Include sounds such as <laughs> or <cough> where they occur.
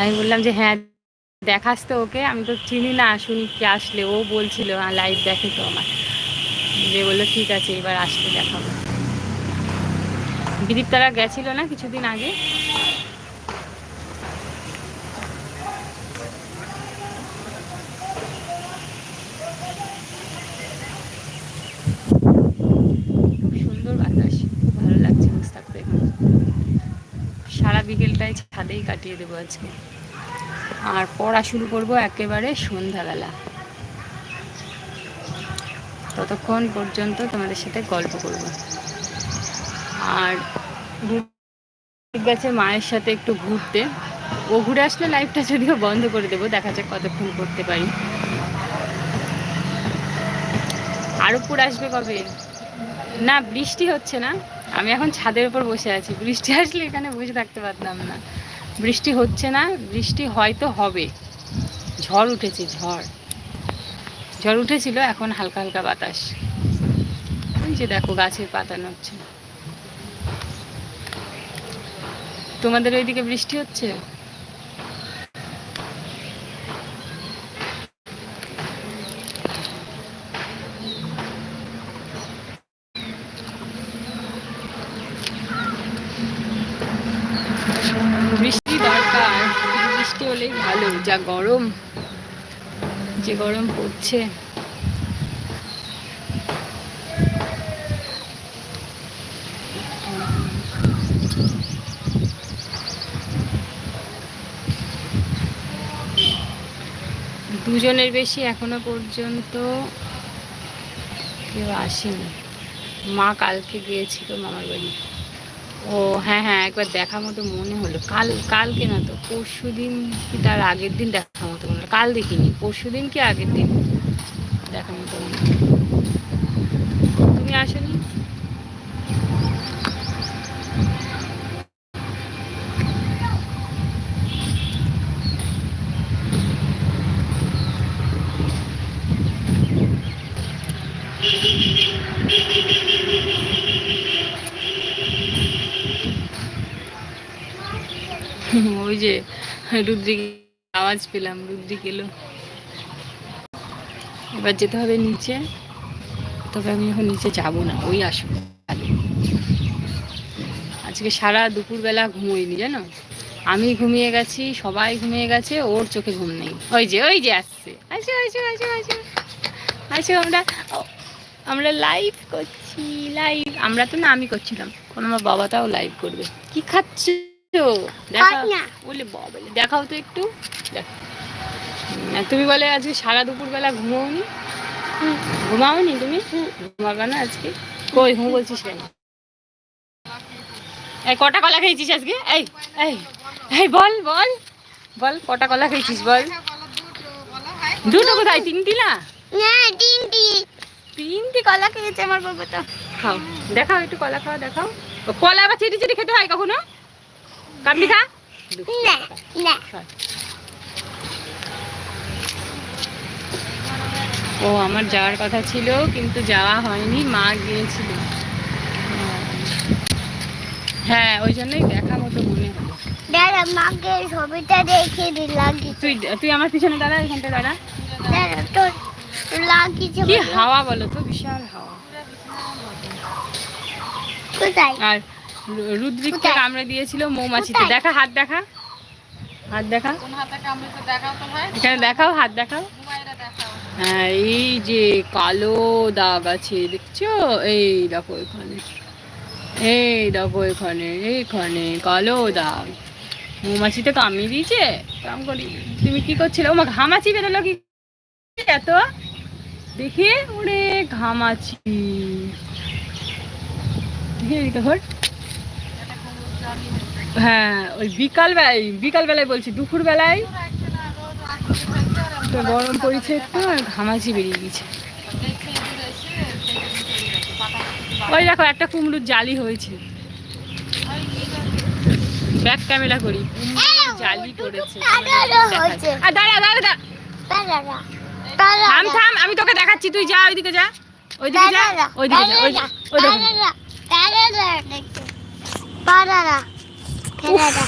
আমি বললাম যে হ্যাঁ দেখাস তো ওকে। আমি তো চিনি না শুনি কি আসলে, ও বলছিল হ্যাঁ লাইভ দেখে তো আমার। যে বলল, ঠিক আছে, এবার আসলে দেখাবো। বিদীপ তারা গেছিল না কিছুদিন আগে খুব সুন্দর বাতাস খুব ভালো লাগছে বসে থাকতে এখানে সারা বিকেলটাই ছাদেই কাটিয়ে দেবো আজকে। আর পড়া শুরু করব একেবারে সন্ধ্যাবেলা। ততক্ষণ পর্যন্ত তোমাদের সাথে গল্প করব। আর গেছে মায়ের সাথে একটু ঘুরতে। ও ঘুরে আসলে লাইফটা যদিও বন্ধ করে দেবো, দেখা যাক কতক্ষণ করতে পারি। আরবপুর আসবে কবে? না, বৃষ্টি হচ্ছে না। আমি এখন ছাদের উপর বসে আছি। বৃষ্টি আসলে এখানে বসে থাকতে পারতাম না। বৃষ্টি হচ্ছে না, বৃষ্টি হয়তো হবে। ঝড় উঠেছে, ঝড়। ঝড় উঠেছিল, এখন হালকা হালকা বাতাস। ওই যে দেখো, গাছের পাতা নড়ছে। তোমাদের ওইদিকে বৃষ্টি হচ্ছে বৃষ্টি দরকার বৃষ্টি হলেই ভালো যা গরম, যে গরম পড়ছে। দুজনের বেশি এখনও পর্যন্ত কেউ আসেনি। মা কালকে গিয়েছিল মামার বাড়ি। ও হ্যাঁ হ্যাঁ একবার দেখার মতো মনে হলো। কাল কালকে না তো? পরশু দিন কি তার আগের দিন দেখার মতো মনে হলো? কাল দেখিনি। পরশু দিন কি আগের দিন দেখার মতো মনে হলো। তুমি আসনি? <laughs> ওই যে রুদ্রিক আওয়াজ পেলাম রুদ্রিক এলো এবার যেতে হবে নিচে, তবে আমি এখন নিচে যাব না, ওই আসব আজকে সারা দুপুরবেলা ঘুমোইনি, জানো? আমি ঘুমিয়ে গেছি, সবাই ঘুমিয়ে গেছে, ওর চোখে ঘুম নেই। ওই যে ওই যে আসছে। আসো আসো আসো আসো। আসো, আমরা আমরা লাইভ করছি লাইভ আমরা তো না, আমি করছিলাম। কোনো আমার বাবাটাও লাইভ করবে। কি খাচ্ছ? না। বলে বাবা দেখাও তো একটু। দেখো। তুমি বলে আজকে সারা দুপুরবেলা ঘুমোওনি? ঘুমাওনি তুমি? ঘুমাবে না আজকে? কই ঘুম বলছিস কেন? এই কটা কলা খেয়েছিস আজকে? এই এই এই বল বল। বল কটা কলা খেয়েছিস বল? দুটো কোথায়? তিনটি না? তিনটি। তিনটি কলা খেয়েছে আমার বাবা তো। খাও দেখাও একটু কলা খাও দেখাও। কলা আবার চেটে চেটে খেতে হয় কখনো? কামড়ি খা। ও আমার যাওয়ার কথা ছিল কিন্তু যাওয়া হয়নি মা গিয়েছিল। হ্যাঁ ওই জন্যই দেখা মতো মনে দাদা মাকে ছবিটা দেখে দিন তুই তুই আমার পিছনে দাঁড়া এখানটা দাঁড়া। দাদা তোর কি হাওয়া বলো তো বিশাল হাওয়া। কোথায়? আর রুদ্রিককে? কামড়ে দিয়েছিল মৌমাছিতে দেখা হাত দেখা? হাত দেখা? এখানে দেখাও হাত দেখাও। হ্যাঁ এই যে কালো দাগ আছে দেখছ? এই দেখো এখানে। এই দেখো এখানে এইখানে কালো দাগ। মৌমাছিতে কামড়ে দিয়েছে? কাম করি। তুমি কি করছিলে? ও মা ঘামাচি বেরোলো কি? এত? দেখি ওরে ঘামাচি। দেখি হ্যাঁ ওই বিকাল বেলায় বিকাল বেলায় বলছি দুপুর বেলায় তো গরম পড়েছে একটু আর ঘামাচি বেরিয়ে গেছে ওই দেখো একটা কুমড়োর জালি হয়েছে ব্যাক ক্যামেরা করি জালি হয়েছে। আর দাঁড়া দাঁড়া দাঁড়া থাম থাম আমি তোকে দেখাচ্ছি তুই যা ওইদিকে যা ওইদিকে যা ওইদিকে যা ওই ওই দেখো দাদা দাদা